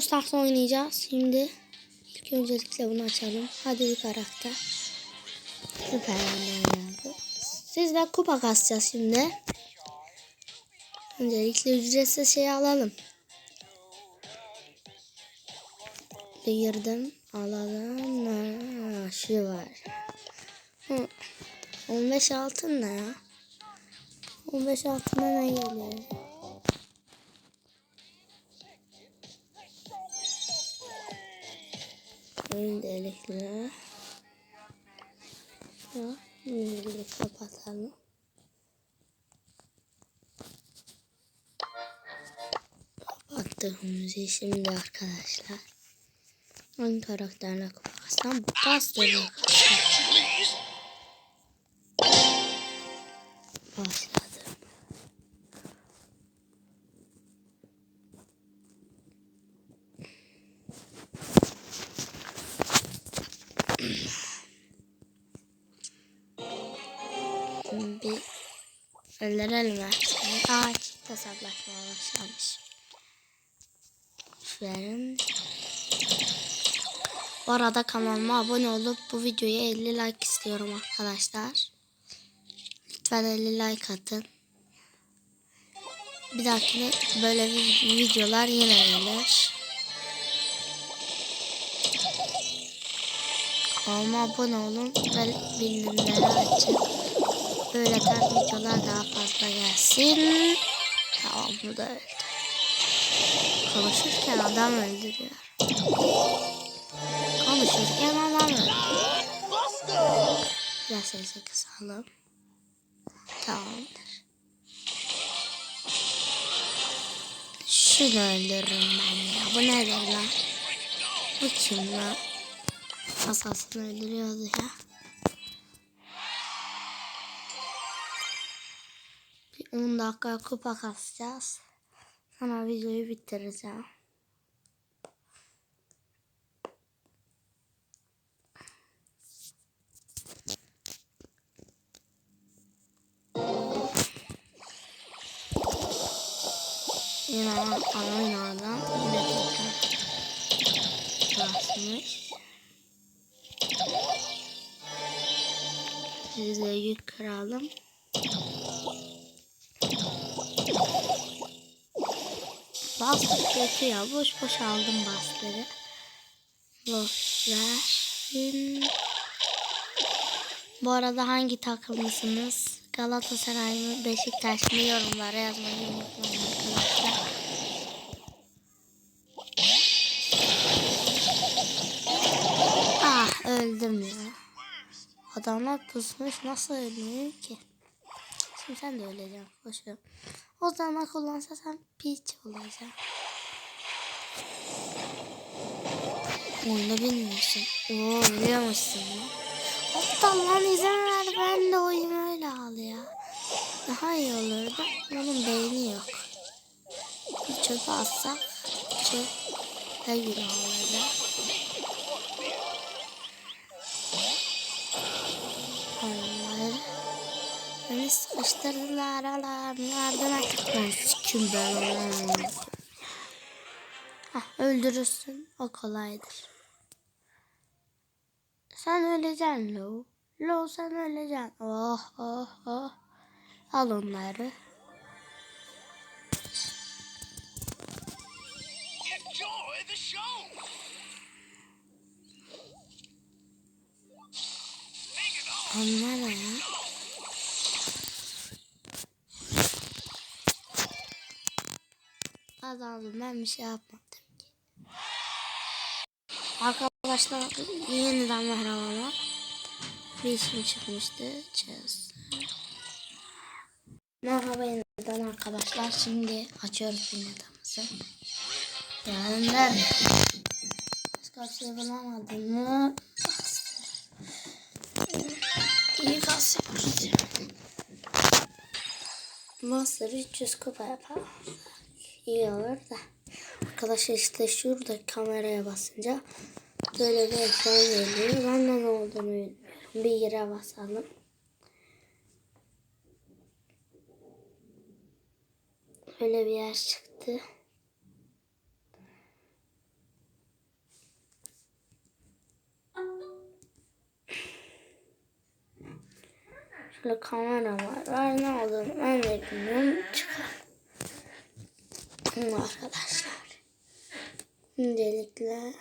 Stars oynayacağız. Şimdi ilk öncelikle bunu açalım. Hadi bir karakter. Süperman oynadı. Sizle kupa kasacağız şimdi. Öncelikle ücretsiz şey alalım. Girdim. Alalım. Ha, şu var. Hı. 15 altın ne ya? 15 altına ne geliyor? Öncelikle ya, öncelikle kapatalım. Kapattığımızı şimdi arkadaşlar. Hangi karakterle kapatsam bastırıyor. Başladım. Şimdi öldürelim artık. Aa çift hesaplaşmaya başlamış. Verin. Bu arada kanalıma abone olup bu videoya 50 like istiyorum arkadaşlar. Lütfen 50 like atın. Bir dahakine böyle vi- videolar yine gelir. Kanalıma abone olun ve bildirimleri açın. Böyle tarz videolar daha fazla gelsin. Tamam bu da öldü. Konuşurken adam öldürüyor. Konuşurken adam öldürüyor. Biraz sesi kısalım. Tamamdır. Şunu öldürürüm ben ya. Bu nedir lan? Bu kim lan? Asasını öldürüyordu ya. 10 dakika kupa kasacağız. Sonra videoyu bitireceğim. Yine oynadan yine tekrar basmış. Size yük kıralım. Bas kötü ya. Boş boş aldım basları. Şimdi- Bu arada hangi takımlısınız? Galatasaray mı, Beşiktaş mı yorumlara yazmayı unutmayın arkadaşlar. Ah öldüm ya. Adamlar pusmuş nasıl ölmüyor ki? Şimdi sen de öleceksin. Boşver. O zaman kullansa sen piç olacaksın. Oyunu bilmiyorsun. Oo biliyormuşsun ya. Aptal lan izin ver ben de oyunu öyle al ya. Daha iyi olurdu. Onun beyni yok. Bir çöpe atsak çöp günah olurdu. Sıkıştırdılar yardım et. Ben sikim ben onu. Hah, öldürürsün o kolaydır. Sen öleceksin Lo. Lo sen öleceksin. Oh oh oh. Al onları. Enjoy the show. Hang it on. Onlara ya. Azaldım ben bir şey yapmadım ki. Arkadaşlar yeniden merhabalar. Bir işim çıkmıştı. Çöz. Merhaba yeniden arkadaşlar. Şimdi açıyoruz pinyatımızı. Yani nerede? Başka bir şey bulamadım mı? İyi yani. Master 300 kupa yapar iyi olur da. Arkadaşlar işte şurada kameraya basınca böyle bir ekran geliyor. Ben de ne olduğunu bilmiyorum. Bir yere basalım. Böyle bir yer çıktı. Şöyle kamera var. Var ne olduğunu ben de bilmiyorum. Çıkar. Arkadaşlar. Öncelikle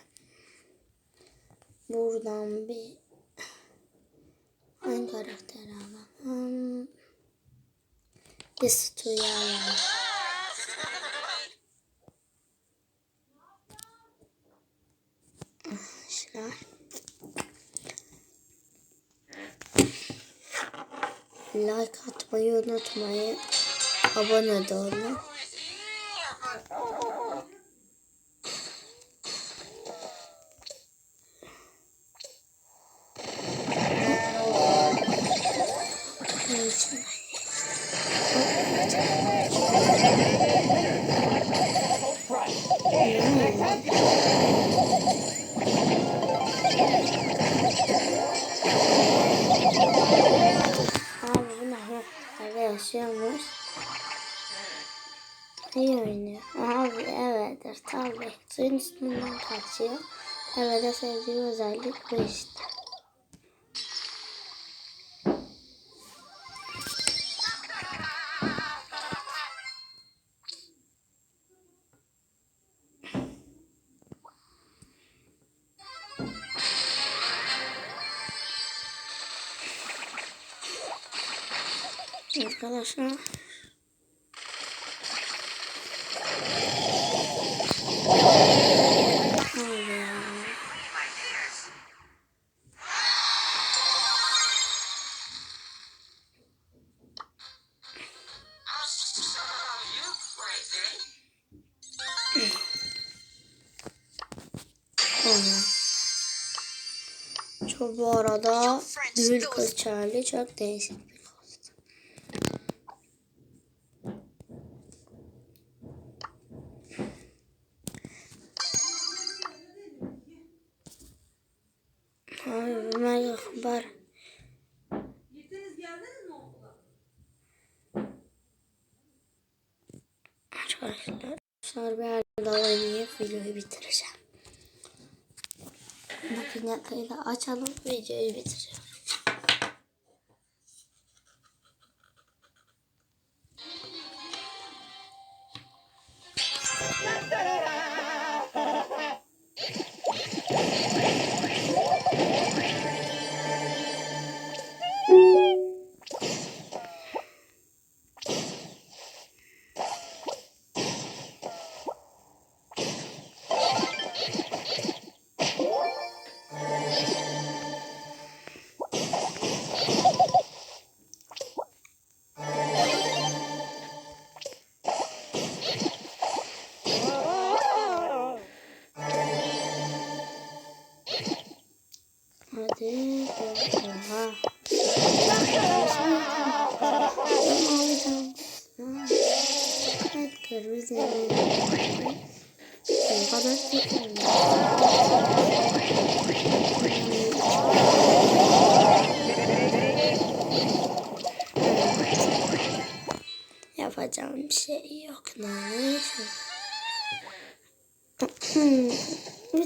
buradan bir hangi karakteri alalım? Bir Stu'yu alalım. Like atmayı unutmayın. Abone de olun. Yaşıyormuş. İyi oynuyor. Abi evetdir tabii. Suyun üstünden kaçıyor. Evet de sevdiği özellik bu işte. Arkadaşlar. Bu arada Kız Charlie çok değişik Haber. Gittiniz geldiniz mi okula? Arkadaşlar bir yerde oynayıp videoyu bitireceğim. Bakın yakayı da açalım videoyu bitiriyorum.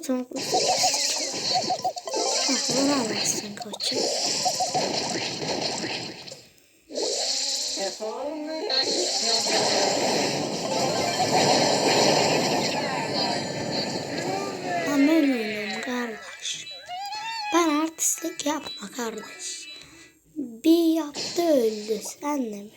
Lütfen Aklını alamazsın koçum. Ben kardeş. Ben artistlik yapma kardeş. Bir yaptı öldü. Sen de mi?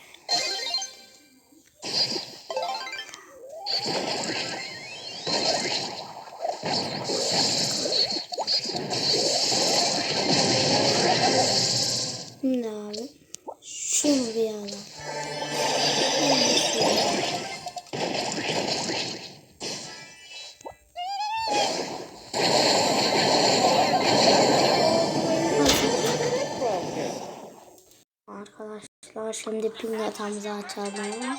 Şimdi pin yatağımızı açalım.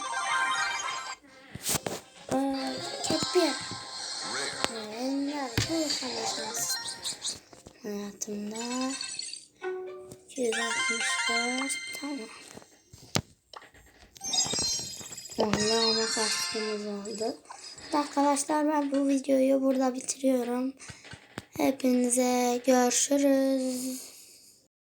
Ee, kepi. Nerede yaşamışsınız? Hayatımda 264 tamam. Vallahi ama kastımız oldu. Arkadaşlar ben bu videoyu burada bitiriyorum. Hepinize görüşürüz.